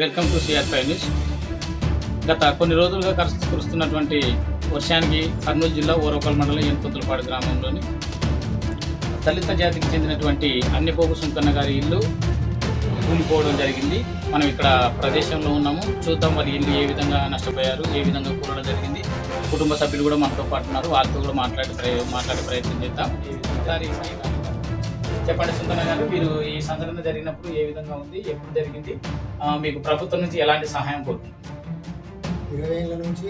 Welcome to C R five news గత కొన్ని రోజులుగా కరుస్తు కురుస్తున్నటువంటి వర్షానికి కర్నూలు జిల్లా ఓరోకల్ మండలం ఏనుకొంతలపాడు గ్రామంలోని దళిత జాతికి చెందినటువంటి అన్నెపోగు సుంకన్న గారి ఇల్లు కూలిపోవడం జరిగింది. మనం ఇక్కడ ప్రదేశంలో ఉన్నాము. చూద్దాం వారి ఇల్లు ఏ విధంగా నష్టపోయారు ఏ విధంగా కూలడం జరిగింది. కుటుంబ సభ్యులు కూడా మనతో పాటు ఉన్నారు. వాళ్ళతో కూడా మాట్లాడే మాట్లాడే ప్రయత్నం చేద్దాం. చెప్పండి సుందర గారు మీరు ఈ సంఘటన జరిగినప్పుడు ఏ విధంగా ఉంది ఎప్పుడు జరిగింది? మీకు ప్రభుత్వం నుంచి ఎలాంటి సహాయం కోరుతుంది? ఇరవై ఏళ్ళ నుంచి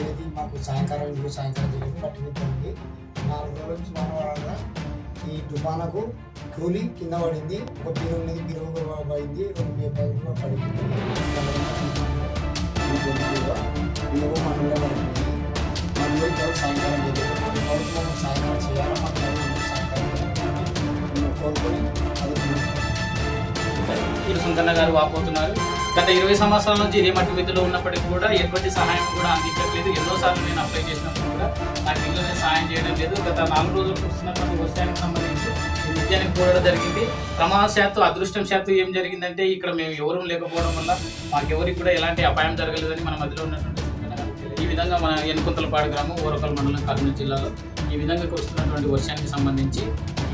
ఏది మాకు సాయంకాలం ఇంటికి సాయంకాలం జరిగింది పట్టుకుంటుంది నాలుగు రోజుల నుంచి మానవాళ్ళ ఈ తుఫానకు కూలి కింద పడింది. ఒక బీరు ఉన్నది బీరు పడింది. రెండు బీరు పడింది. బీరు మనలో పడింది. మళ్ళీ సాయంకాలం జరిగింది. మేము కోరుకొని సుందన్న గారు వాపోతున్నారు. గత ఇరవై సంవత్సరాల నుంచి ఇదే మట్టి విధులు ఉన్నప్పటికీ కూడా ఎటువంటి సహాయం కూడా అందించట్లేదు. ఎన్నోసార్లు నేను అప్లై చేసినప్పుడు కూడా నాకు ఇంట్లో సహాయం చేయడం లేదు. గత నాలుగు రోజులు చూస్తున్నటువంటి వ్యవసాయానికి సంబంధించి విద్యానికి కూడా జరిగింది. ప్రమాదశాత్తు అదృష్టం శాత్తు ఏం జరిగిందంటే ఇక్కడ మేము ఎవరూ లేకపోవడం వల్ల మాకెవరికి కూడా ఎలాంటి అపాయం జరగలేదని మన మధ్యలో ఉన్నటువంటి ఈ విధంగా మన ఎనుకుంతలపాడు గ్రామం ఊరకల్ మండలం కర్నూలు జిల్లాలో ఈ విధంగా కురుస్తున్నటువంటి వర్షానికి సంబంధించి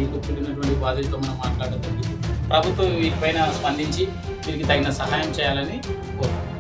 ఈ కూలినటువంటి బాధితులతో మనం మాట్లాడడం జరిగింది. ప్రభుత్వం వీటిపైన స్పందించి వీరికి తగిన సహాయం చేయాలని కోరుతున్నాం